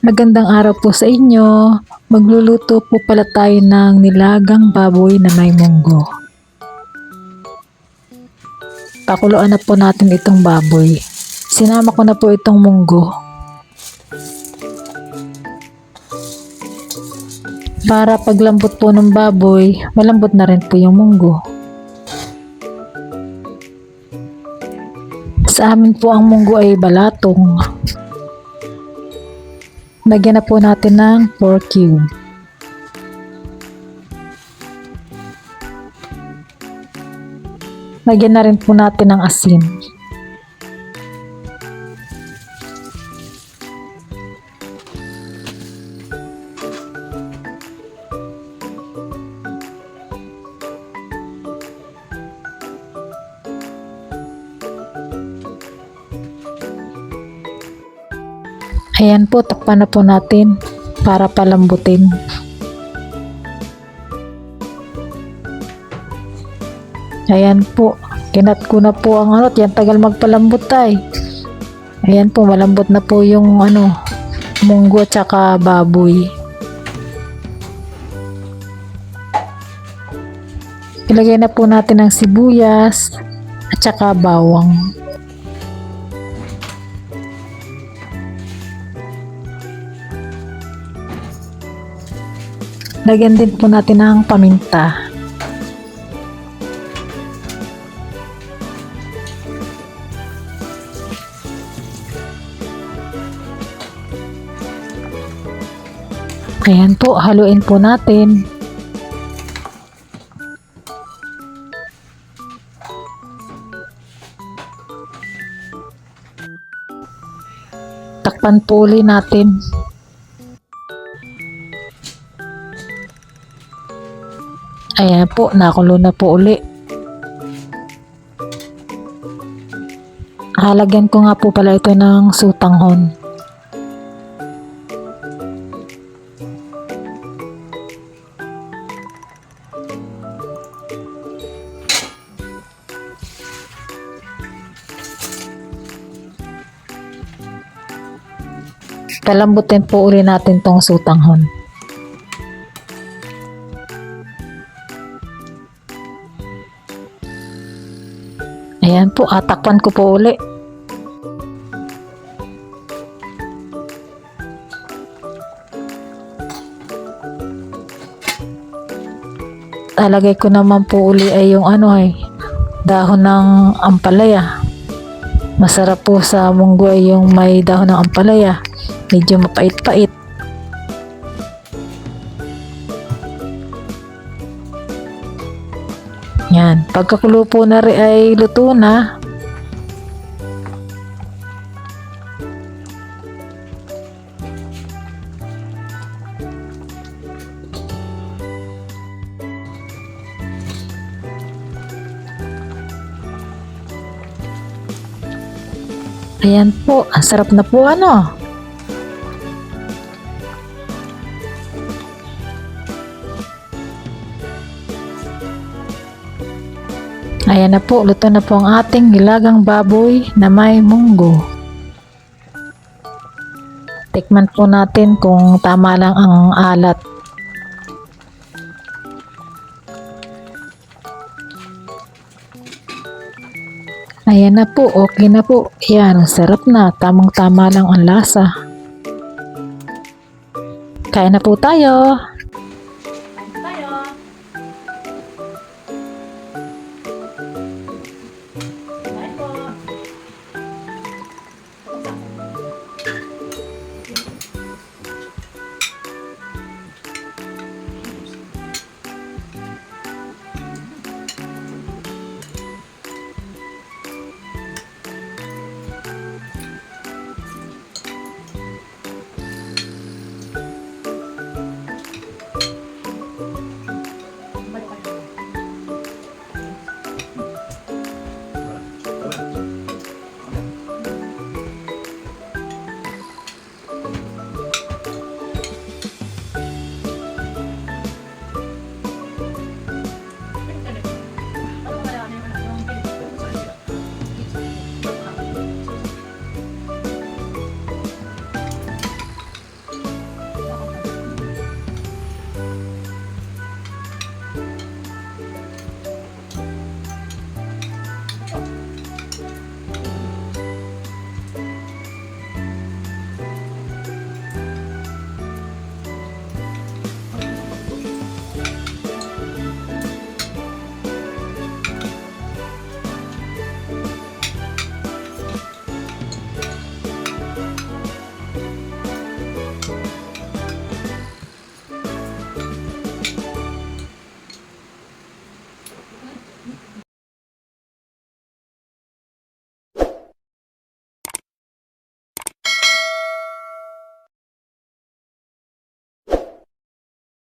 Magandang araw po sa inyo. Magluluto po pala tayo ng nilagang baboy na may munggo. Pakuluan na po natin itong baboy. Sinama ko na po itong munggo. Para paglambot po ng baboy, malambot na rin po yung munggo. Sa amin po ang munggo ay balatong. Lagyan na po natin ng 4 cube. Lagyan na rin po natin ng asin. Ayan po, takpan na po natin para palambutin. Ayan po, kinat ko na po ang ano, yan tagal magpalambot tay. Ayan po, malambot na po yung ano, munggo at saka baboy. Ilagay na po natin ang sibuyas at saka bawang. Lagyan din po natin ng paminta. Ayan po, haluin po natin. Takpan po uli natin. Ayan po, nakulo na po uli. Halagyan ko nga po pala ito ng sutanghon. Kalambutin po uli natin tong sutanghon. Ayan po, atakpan ko po uli. Talagay ko naman po uli ay yung ano ay dahon ng ampalaya. Masarap po sa munggo ay yung may dahon ng ampalaya. Medyo mapait-pait. Yan. Pagkakulo po na rin ay luto na. Ayan po, ang sarap na po ano. Ayan na po, luto na po ang ating nilagang baboy na may munggo. Tikman po natin kung tama lang ang alat. Ayan na po, okay na po. Ayan, sarap na. Tamang-tama lang ang lasa. Kaya na po tayo.